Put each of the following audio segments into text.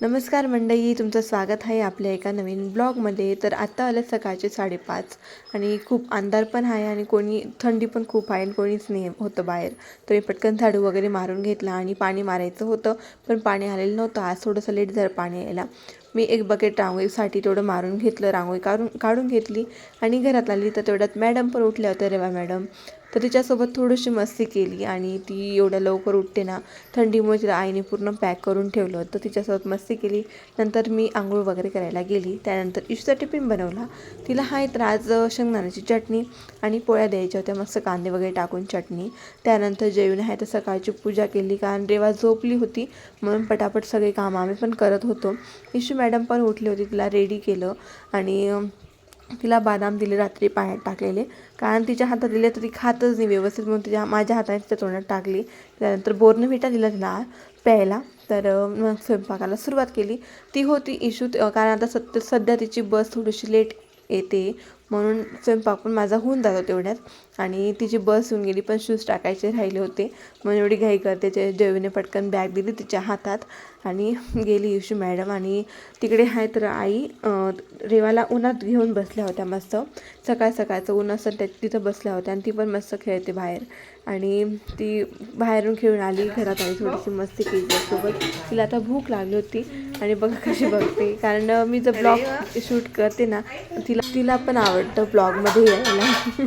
नमस्कार मंडळी तुमचं स्वागत आहे आपल्या एका नवीन ब्लॉगमध्ये. तर आत्ता आलं सकाळचे साडेपाच आणि खूप अंधार पण आहे आणि कोणी थंडी पण खूप आहे आणि कोणीच नाही होतं बाहेर. तर मी पटकन झाडू वगैरे मारून घेतला आणि पाणी मारायचं होतं पण पाणी आलेलं नव्हतं. आज थोडंसं लेट झालं पाणी यायला. मी एक बकेट रांगोळीसाठी तेवढं मारून घेतलं रांगोळी काढून काढून घेतली. आणि घरात आली तर तेवढ्यात मॅडम पण उठल्या होत्या रेवा मॅडम तर तिच्यासोबत थोडीशी मस्ती केली आणि ती एवढ्या लवकर उठते ना थंडीमुळे तिला आईने पूर्ण पॅक करून ठेवलं. तर तिच्यासोबत मस्ती केली. नंतर मी आंघोळ वगैरे करायला गेली. त्यानंतर इशूचा टिफिन बनवला. तिला हा तर आज शेंगदाण्याची चटणी आणि पोळ्या द्यायच्या होत्या मस्त कांदे वगैरे टाकून चटणी. त्यानंतर जेवण आहे तर सकाळची पूजा केली. कारण रेवा झोपली होती. म्हणून पटापट सगळे कामं आम्ही पण करत होतो. इशू मॅडम मॅडम पण उठली होती तिला रेडी केलं आणि तिला बदाम दिले रात्री पाण्यात टाकलेले. कारण तिच्या हातात दिले तर ती खातच नाही व्यवस्थित म्हणून तिच्या माझ्या हाताने तिच्या तोंडात टाकली. त्यानंतर बोर्नव्हिटा दिला तिला प्यायला. तर मग स्वयंपाकाला सुरुवात केली. ती होती इशू कारण आता सध्या सध्या तिची बस थोडीशी लेट येते. म्हणून स्वयंपाक पण माझा होऊन जातो तेवढ्यात. आणि तिची बस येऊन गेली पण शूज टाकायचे राहिले होते. म्हणून एवढी घाई करते. ते जेवीने पटकन बॅग दिली तिच्या हातात. आणि गेली इशू मॅडम आणि तिकडे आहे तर आई रेवाला उन्हात घेऊन बसल्या होत्या मस्त. सकाळ सकाळचं ऊन असं त्या तिथं बसल्या होत्या आणि ती पण मस्त खेळते बाहेर. आणि ती बाहेरून खेळून आली घरात आली थोडीशी मस्ती केली त्यासोबत. तिला आता भूक लागली होती आणि बघा कशी बघते. कारण मी जर ब्लॉग शूट करते ना तिला तिला पण आवडतं ब्लॉगमध्ये यायला.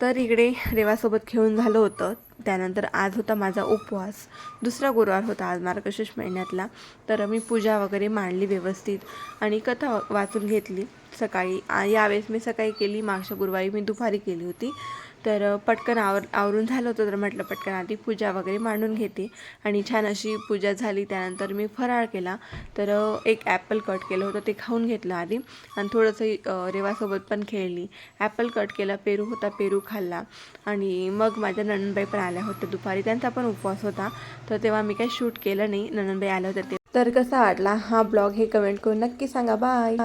तर इकडे रेवासोबत खेळून झालं होतं. त्यानंतर आज होता माझा उपवास. दुसरा गुरुवार होता आज मार्गशीर्ष महिन्यातला. तर मी पूजा वगैरे मांडली व्यवस्थित आणि कथा वाचून घेतली सकाळी. यावेळेस मी सकाळी केली मागच्या गुरुवारी मी दुपारी केली होती. तर पटकन आवर आवरून झालं होतं तर म्हटलं पटकन आधी पूजा वगैरे मांडून घेते. आणि छान अशी पूजा झाली त्यानंतर मी फराळ केला. तर एक ॲपल कट केलं होतं ते खाऊन घेतलं आधी. आणि थोडंसं रेवासोबत पण खेळली. ॲपल कट केला पेरू होता पेरू खाल्ला. आणि मग माझ्या नणनबाई पण आल्या होत्या दुपारी. त्यांचा पण उपवास होता. तर तेव्हा मी काही शूट केलं नाही. नणनबाई आल्या होत्या ते तर कसा वाटला हा ब्लॉग हे कमेंट करून नक्की सांगा. बाय!